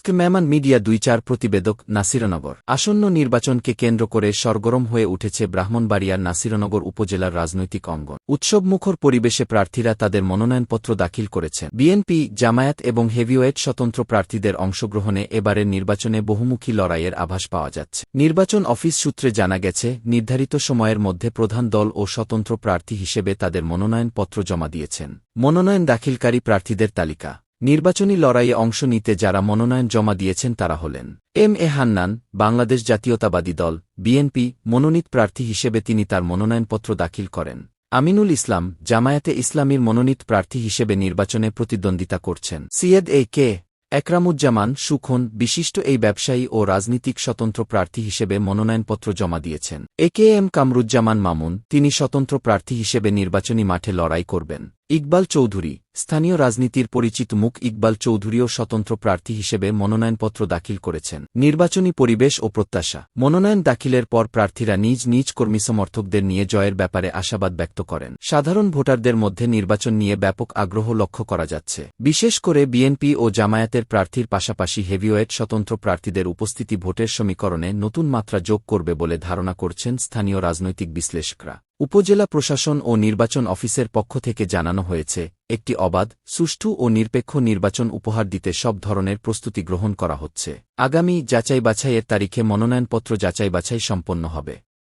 স্কম্যামান media দুই চার প্রতিবেদক নাসিরনগর। আসন্ন নির্বাচনকে কেন্দ্র করে সরগরম হয়ে উঠেছে ব্রাহ্মণবাড়িয়ার নাসিরনগর উপজেলার রাজনৈতিক অঙ্গন। উৎসবমুখর পরিবেশে প্রার্থীরা তাদের মনোনয়নপত্র দাখিল করেছেন। বিএনপি, জামায়াত এবং হেভিওয়েট স্বতন্ত্র প্রার্থীদের অংশগ্রহণে এবারের নির্বাচনে বহুমুখী লড়াইয়ের আভাস পাওয়া যাচ্ছে। নির্বাচন অফিস সূত্রে জানা গেছে, নির্ধারিত সময়ের মধ্যে প্রধান দল ও স্বতন্ত্র প্রার্থী হিসেবে তাদের মনোনয়নপত্র জমা দিয়েছেন। মনোনয়ন দাখিলকারী প্রার্থীদের তালিকা নির্বাচনী লড়াইয়ে অংশ নিতে যারা মনোনয়ন জমা দিয়েছেন তারা হলেন এম এ হান্নান, বাংলাদেশ জাতীয়তাবাদী দল, বিএনপি, মনোনীত প্রার্থী হিসেবে তিনি তার মনোনয়নপত্র দাখিল করেন। আমিনুল ইসলাম, জামায়াতে ইসলামীর মনোনীত প্রার্থী হিসেবে নির্বাচনে প্রতিদ্বন্দ্বিতা করছেন। সিয়েদ এ কে একরামুজ্জামান, সুখন, বিশিষ্ট এই ব্যবসায়ী ও রাজনীতিক স্বতন্ত্র প্রার্থী হিসেবে মনোনয়নপত্র জমা দিয়েছেন। A K M Kamruzzaman Mamun, তিনি স্বতন্ত্র প্রার্থী হিসেবে নির্বাচনী মাঠে লড়াই করবেন। ইকবাল চৌধুরী, স্থানীয় রাজনীতির পরিচিত মুখ ইকবাল চৌধুরীও স্বতন্ত্র প্রার্থী হিসেবে মনোনয়নপত্র দাখিল করেছেন। নির্বাচনী পরিবেশ ও প্রত্যাশা। মনোনয়ন দাখিলের পর প্রার্থীরা নিজ নিজ কর্মী সমর্থকদের নিয়ে জয়ের ব্যাপারে আশাবাদ ব্যক্ত করেন। সাধারণ ভোটারদের মধ্যে নির্বাচন নিয়ে ব্যাপক আগ্রহ লক্ষ্য করা যাচ্ছে। বিশেষ করে বিএনপি ও জামায়াতের প্রার্থীর পাশাপাশি হেভিওয়েট স্বতন্ত্র প্রার্থীদের উপস্থিতি ভোটের সমীকরণে নতুন মাত্রা যোগ করবে বলে ধারণা করছেন স্থানীয় রাজনৈতিক বিশ্লেষকরা। উপজেলা প্রশাসন ও নির্বাচন অফিসের পক্ষ থেকে জানানো হয়েছে, একটি অবাধ, সুষ্ঠু ও নিরপেক্ষ নির্বাচন উপহার দিতে সব ধরনের প্রস্তুতি গ্রহণ করা হচ্ছে। আগামী যাচাই বাছাইয়ের তারিখে মনোনয়নপত্র যাচাই বাছাই সম্পন্ন হবে।